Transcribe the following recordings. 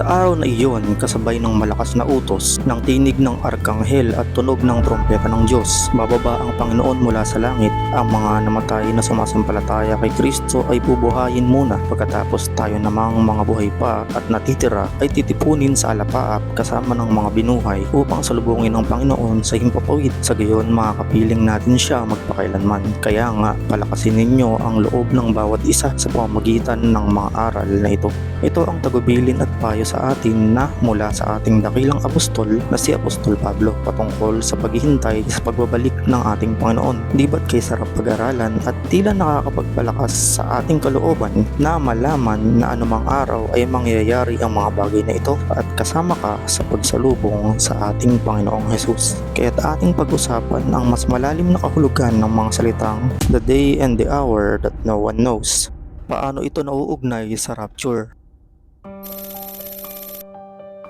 Sa araw na iyon, kasabay ng malakas na utos, ng tinig ng arkanghel at tunog ng trompeta ng Diyos, bababa ang Panginoon mula sa langit. Ang mga namatay na sumasampalataya kay Kristo ay bubuhayin muna pagkatapos tayo namang mga buhay pa at natitira ay titipunin sa alapaap kasama ng mga binuhay upang salubungin ng Panginoon sa himpapawid. Sa gayon, makakapiling natin siya magpakailanman. Kaya nga, palakasin ninyo ang loob ng bawat isa sa pamamagitan ng mga aral na ito. Ito ang tagubilin at payo sa atin na mula sa ating dakilang apostol na si Apostol Pablo patungkol sa paghihintay sa pagbabalik ng ating Panginoon. Di ba't kay sarap pag-aralan at tila nakakapagpalakas sa ating kalooban na malaman na anumang araw ay mangyayari ang mga bagay na ito at kasama ka sa pagsalubong sa ating Panginoong Hesus. Kaya't ating pag-usapan ang mas malalim na kahulugan ng mga salitang the day and the hour that no one knows. Paano ito nauugnay sa rapture?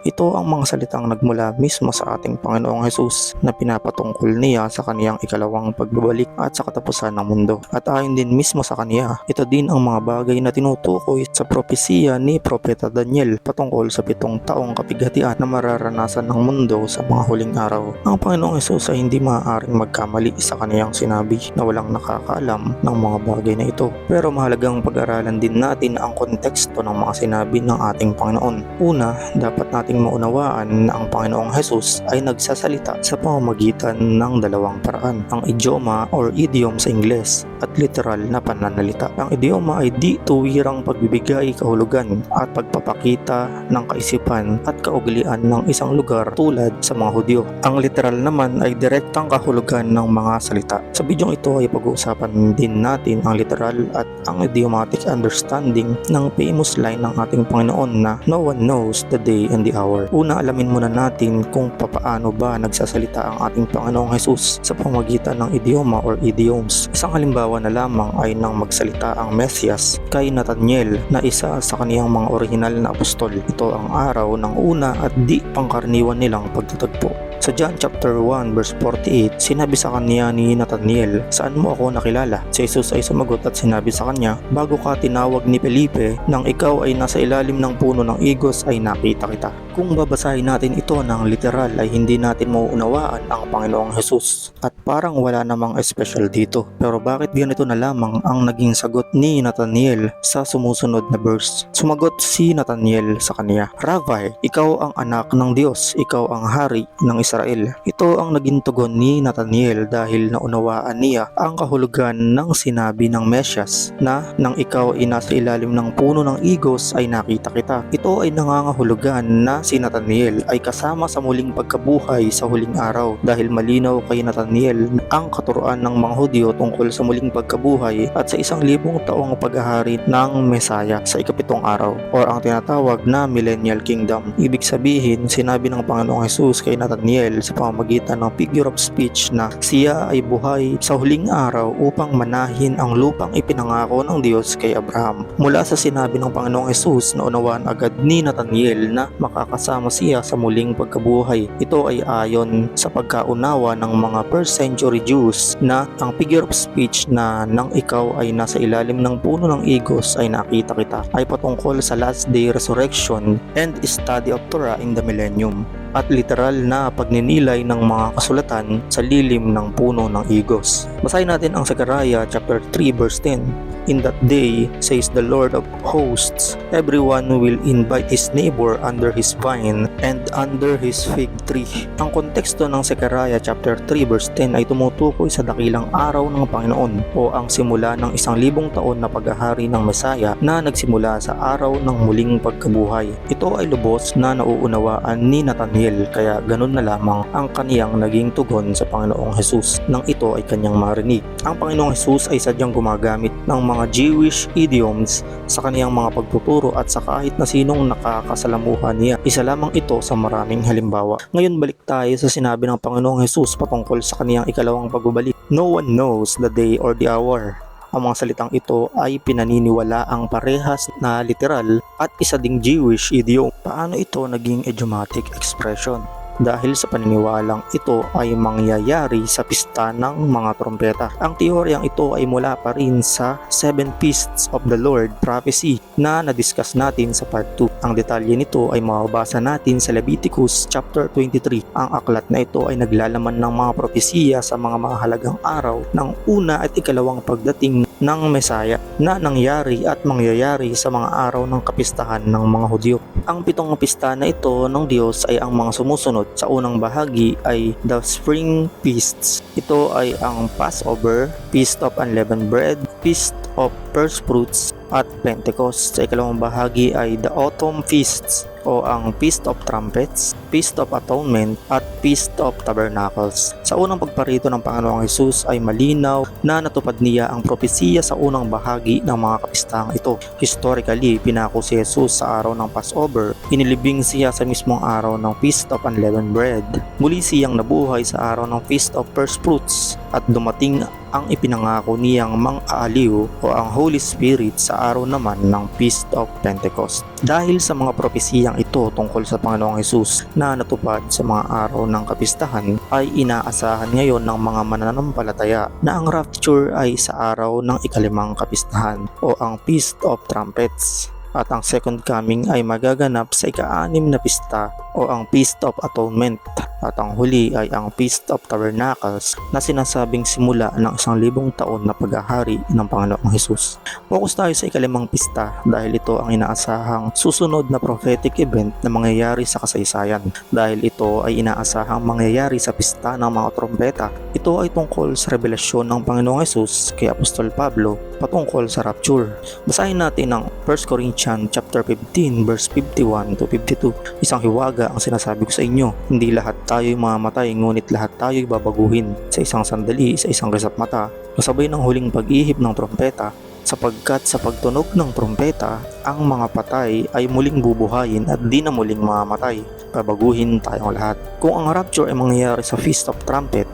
Ito ang mga salitang nagmula mismo sa ating Panginoong Hesus na pinapatungkol niya sa kaniyang ikalawang pagbabalik at sa katapusan ng mundo. At ayon din mismo sa kaniya, ito din ang mga bagay na tinutukoy sa propesiya ni Propeta Daniel patungkol sa pitong taong kapighatian na mararanasan ng mundo sa mga huling araw. Ang Panginoong Hesus ay hindi maaaring magkamali sa kaniyang sinabi na walang nakakaalam ng mga bagay na ito. Pero mahalagang pag-aralan din natin ang konteksto ng mga sinabi ng ating Panginoon. Una, dapat nating maunawaan na ang Panginoong Hesus ay nagsasalita sa pamamagitan ng dalawang paraan, ang idioma or idiom sa Ingles at literal na pananalita. Ang idioma ay di tuwirang pagbibigay kahulugan at pagpapakita ng kaisipan at kaugalian ng isang lugar tulad sa mga Hudyo. Ang literal naman ay direktang kahulugan ng mga salita. Sa bidyong ito ay pag-uusapan din natin ang literal at ang idiomatic understanding ng famous line ng ating Panginoon na No one knows the day and the hour. Una, alamin muna natin kung papaano ba nagsasalita ang ating Panginoong Jesus sa pamagitan ng idioma or idioms. Isang halimbawa na lamang ay nang magsalita ang Mesias kay Nathaniel na isa sa kaniyang mga orihinal na apostol. Ito ang araw ng una at di pangkaraniwan nilang pagtatagpo. Sa John chapter 1 verse 48, sinabi sa kanya ni Nathaniel, Saan mo ako nakilala? Si Jesus ay sumagot at sinabi sa kanya, Bago ka tinawag ni Felipe, nang ikaw ay nasa ilalim ng puno ng igos ay nakita kita. Kung babasahin natin ito ng literal ay hindi natin mauunawaan ang Panginoong Jesus at parang wala namang special dito. Pero bakit ganito na lamang ang naging sagot ni Nathaniel sa sumusunod na verse? Sumagot si Nathaniel sa kanya, Rabbi, ikaw ang anak ng Diyos, ikaw ang hari ng Israel. Ito ang naging tugon ni Nathaniel dahil naunawaan niya ang kahulugan ng sinabi ng Mesyas na nang ikaw ay nasa ilalim ng puno ng igos ay nakita kita. Ito ay nangangahulugan na si Nathaniel ay kasama sa muling pagkabuhay sa huling araw dahil malinaw kay Nathaniel ang katuruan ng mga Hudyo tungkol sa muling pagkabuhay at sa isang libong taong paghahari ng Mesaya sa ikapitong araw or ang tinatawag na Millennial Kingdom. Ibig sabihin, sinabi ng Panginoong Jesus kay Nathaniel sa pamamagitan ng figure of speech na siya ay buhay sa huling araw upang manahin ang lupang ipinangako ng Diyos kay Abraham. Mula sa sinabi ng Panginoong Jesus na unawaan agad ni Nathaniel na makakasama siya sa muling pagkabuhay. Ito ay ayon sa pagkaunawa ng mga first century Jews na ang figure of speech na nang ikaw ay nasa ilalim ng puno ng igos ay nakita kita ay patungkol sa last day resurrection and study of Torah in the millennium at literal na pagninilay ng mga kasulatan sa lilim ng puno ng igos. Basahin natin ang Zechariah chapter 3 verse 10. In that day, says the Lord of hosts, everyone will invite his neighbor under his vine and under his fig tree. Ang konteksto ng Zechariah chapter 3 verse 10 ay tumutukoy sa dakilang araw ng Panginoon o ang simula ng isang libong taon na paghahari ng Mesaya na nagsimula sa araw ng muling pagkabuhay. Ito ay lubos na nauunawaan ni Nathaniel kaya ganun na lamang ang kaniyang naging tugon sa Panginoong Jesus nang ito ay kanyang marinig. Ang Panginoong Jesus ay sadyang gumagamit ng mga Jewish idioms sa kaniyang mga pagtuturo at sa kahit na sinong nakakasalamuhan niya. Isa lamang ito sa maraming halimbawa. Ngayon balik tayo sa sinabi ng Panginoong Jesus patungkol sa kaniyang ikalawang pagbabalik. No one knows the day or the hour. Ang mga salitang ito ay pinaniniwala ang parehas na literal at isa ding Jewish idiom. Paano ito naging idiomatic expression? Dahil sa paniniwalang ito ay mangyayari sa pista ng mga trompeta. Ang teoryang ito ay mula pa rin sa Seven Feasts of the Lord prophecy na na-discuss natin sa part 2. Ang detalye nito ay mababasa natin sa Leviticus chapter 23. Ang aklat na ito ay naglalaman ng mga propesiya sa mga mahalagang araw ng una at ikalawang pagdating ng Mesaya na nangyari at mangyayari sa mga araw ng kapistahan ng mga Hudyo. Ang pitong pista na ito ng Diyos ay ang mga sumusunod. Sa unang bahagi ay the Spring Feasts. Ito ay ang Passover, Feast of Unleavened Bread, Feast of First Fruits, at Pentecost. Sa ikalawang bahagi ay the Autumn Feasts o ang Feast of Trumpets, Feast of Atonement at Feast of Tabernacles. Sa unang pagparito ng Panginoong Hesus ay malinaw na natupad niya ang propesiya sa unang bahagi ng mga kapistahang ito. Historically, pinako si Jesus sa araw ng Passover, inilibing siya sa mismong araw ng Feast of Unleavened Bread. Muli siyang nabuhay sa araw ng Feast of First Fruits at dumating ang ipinangako niyang mang-aaliw o ang Holy Spirit sa araw naman ng Feast of Pentecost. Dahil sa mga propesiyang ito tungkol sa Panginoong Hesus na natupad sa mga araw ng kapistahan ay inaasahan ngayon ng mga mananampalataya na ang rapture ay sa araw ng ikalimang kapistahan o ang Feast of Trumpets at ang second coming ay magaganap sa ika-anim na pista o ang Feast of Atonement at ang huli ay ang Feast of Tabernacles na sinasabing simula ng isang libong taon na paghahari ng Panginoong Hesus. Focus tayo sa ikalimang pista dahil ito ang inaasahang susunod na prophetic event na mangyayari sa kasaysayan. Dahil ito ay inaasahang mangyayari sa pista ng mga trompeta. Ito ay tungkol sa revelasyon ng Panginoong Hesus kay Apostol Pablo patungkol sa rapture. Basahin natin ang 1 Corinthians chapter 15 verse 51 to 52. Isang hiwaga ang sinasabi ko sa inyo, hindi lahat tayo'y mamamatay ngunit lahat tayo'y babaguhin sa isang sandali, sa isang resap mata, kasabay ng huling pag-ihip ng trompeta sapagkat sa pagtunog ng trompeta, ang mga patay ay muling bubuhayin at di na muling mamamatay. Babaguhin tayong lahat. Kung ang rapture ay mangyayari sa Feast of Trumpet,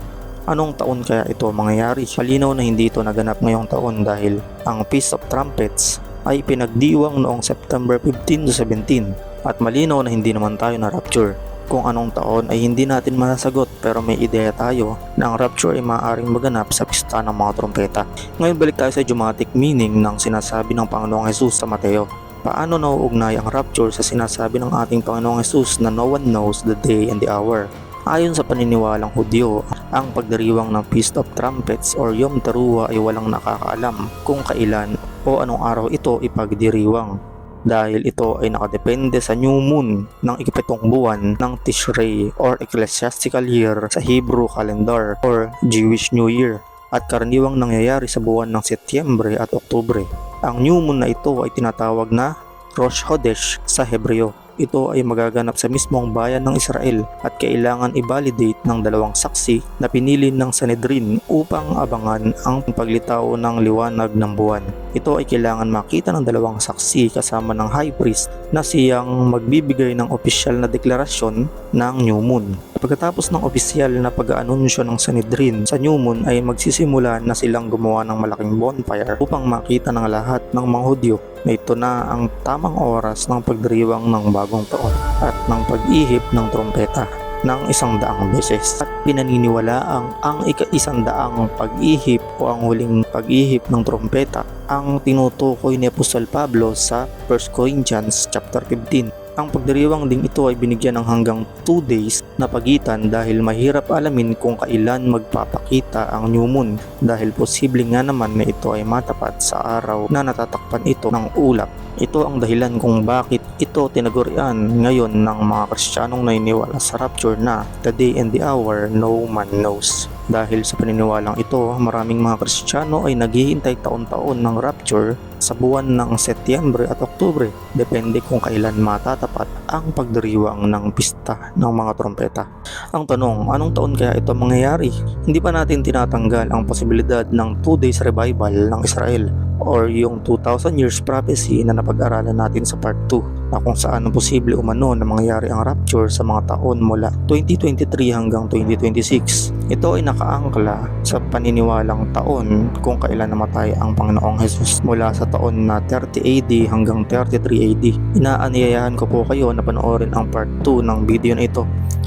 Anong taon kaya ito mangyayari? Malinaw na hindi ito naganap ngayong taon dahil ang Feast of Trumpets ay pinagdiwang noong September 15 to 17 at malinaw na hindi naman tayo na rapture. Kung anong taon ay hindi natin masasagot pero may ideya tayo na ang rapture ay maaaring maganap sa pista ng mga trompeta. Ngayon balik tayo sa idiomatic meaning ng sinasabi ng Panginoong Jesus sa Mateo. Paano nauugnay ang rapture sa sinasabi ng ating Panginoong Jesus na no one knows the day and the hour? Ayon sa paniniwalang Hudyo, ang pagdiriwang ng Feast of Trumpets or Yom Teruah ay walang nakakaalam kung kailan o anong araw ito ipagdiriwang dahil ito ay nakadepende sa new moon ng ikapitong buwan ng Tishrei or ecclesiastical year sa Hebrew calendar or Jewish New Year at karaniwang nangyayari sa buwan ng Setyembre at Oktubre. Ang new moon na ito ay tinatawag na Rosh Hodesh sa Hebreo ito ay magaganap sa mismong bayan ng Israel at kailangan i-validate ng dalawang saksi na pinili ng Sanedrin upang abangan ang paglitaw ng liwanag ng buwan. Ito ay kailangan makita ng dalawang saksi kasama ng high priest na siyang magbibigay ng opisyal na deklarasyon ng new moon. Pagkatapos ng opisyal na pag-aanunsyo ng Sanedrin sa New Moon ay magsisimula na silang gumawa ng malaking bonfire upang makita ng lahat ng mga Hudyo na ito na ang tamang oras ng pagdiriwang ng bagong taon at ng pag-ihip ng trompeta ng isang daang beses. At pinaniniwala ang ang ika-isang daang pag-ihip o ang huling pag-ihip ng trompeta ang tinutukoy ni Apostol Pablo sa 1 Corinthians chapter 15 ang pagdiriwang ding ito ay binigyan ng hanggang 2 days na pagitan dahil mahirap alamin kung kailan magpapakita ang new moon dahil posible nga naman na ito ay matapat sa araw na natatakpan ito ng ulap. Ito ang dahilan kung bakit ito tinagurian ngayon ng mga Kristiyanong naniniwala sa rapture na the day and the hour no man knows. Dahil sa paniniwalang ito, maraming mga Kristiyano ay naghihintay taon-taon ng rapture sa buwan ng Setyembre at Oktubre, depende kung kailan matatapat ang pagdiriwang ng pista ng mga trompeta. Ang tanong, anong taon kaya ito mangyayari? Hindi pa natin tinatanggal ang posibilidad ng 2 days revival ng Israel or yung 2000 years prophecy na napag-aralan natin sa part 2 na kung saan posible umano na mangyari ang rapture sa mga taon mula 2023 hanggang 2026. Ito ay nakaangkla sa paniniwalang taon kung kailan namatay ang Panginoong Jesus mula sa taon na 30 AD hanggang 33 AD. Inaanyayahan ko po kayo na panoorin ang part 2 ng video na ito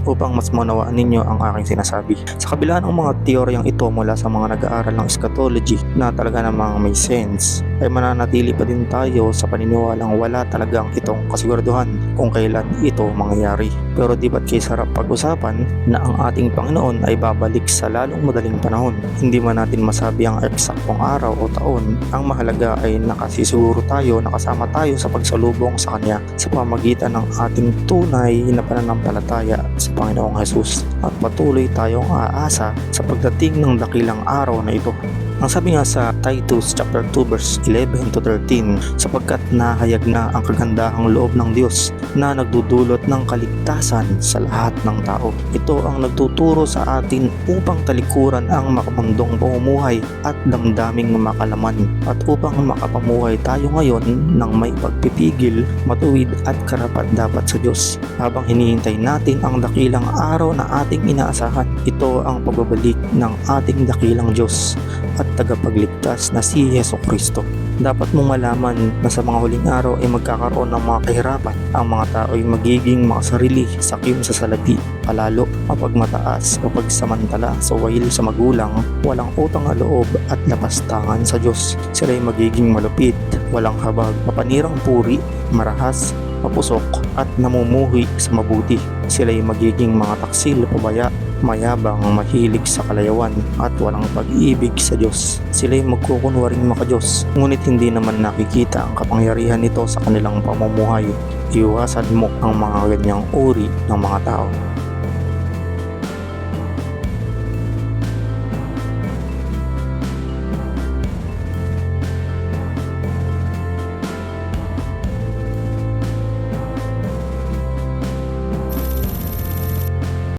upang mas maunawaan ninyo ang aking sinasabi. Sa kabila ng mga teoryang ito mula sa mga nag-aaral ng eschatology na talaga namang may sense, ay mananatili pa din tayo sa paniniwalang wala talagang itong kasiguraduhan kung kailan ito mangyayari. Pero di ba't kay sarap pag-usapan na ang ating Panginoon ay babalik sa lalong madaling panahon. Hindi man natin masabi ang eksaktong araw o taon, ang mahalaga ay nakasisiguro tayo, nakasama tayo sa pagsalubong sa Kanya sa pamagitan ng ating tunay na pananampalataya sa Panginoong Jesus at patuloy tayong aasa sa pagdating ng dakilang araw na ito. Ang sabi nga sa Titus chapter 2 verse 11 to 13 sapagkat nahayag na ang kagandahang loob ng Diyos na nagdudulot ng kaligtasan sa lahat ng tao. Ito ang nagtuturo sa atin upang talikuran ang makamundong pamumuhay at damdaming makalaman at upang makapamuhay tayo ngayon ng may pagpipigil, matuwid at karapat dapat sa Diyos. Habang hinihintay natin ang dakilang araw na ating inaasahan, ito ang pagbabalik ng ating dakilang Diyos at tagapagligtas na si Yeso Kristo. Dapat mong malaman na sa mga huling araw ay magkakaroon ng mga kahirapan. Ang mga tao ay magiging makasarili, sakim sa salapi, palalo, mapagmataas, mapagsamantala, suwail sa magulang, walang utang na loob at lapastangan sa Diyos. Sila ay magiging malupit, walang habag, mapanirang puri, marahas, mapusok at namumuhi sa mabuti. Sila ay magiging mga taksil, pabaya, mayabang, mahilig sa kalayawan at walang pag-ibig sa Diyos. Sila ay magkukunwaring makadiyos, ngunit hindi naman nakikita ang kapangyarihan nito sa kanilang pamumuhay. Iwasan mo ang mga ganyang uri ng mga tao.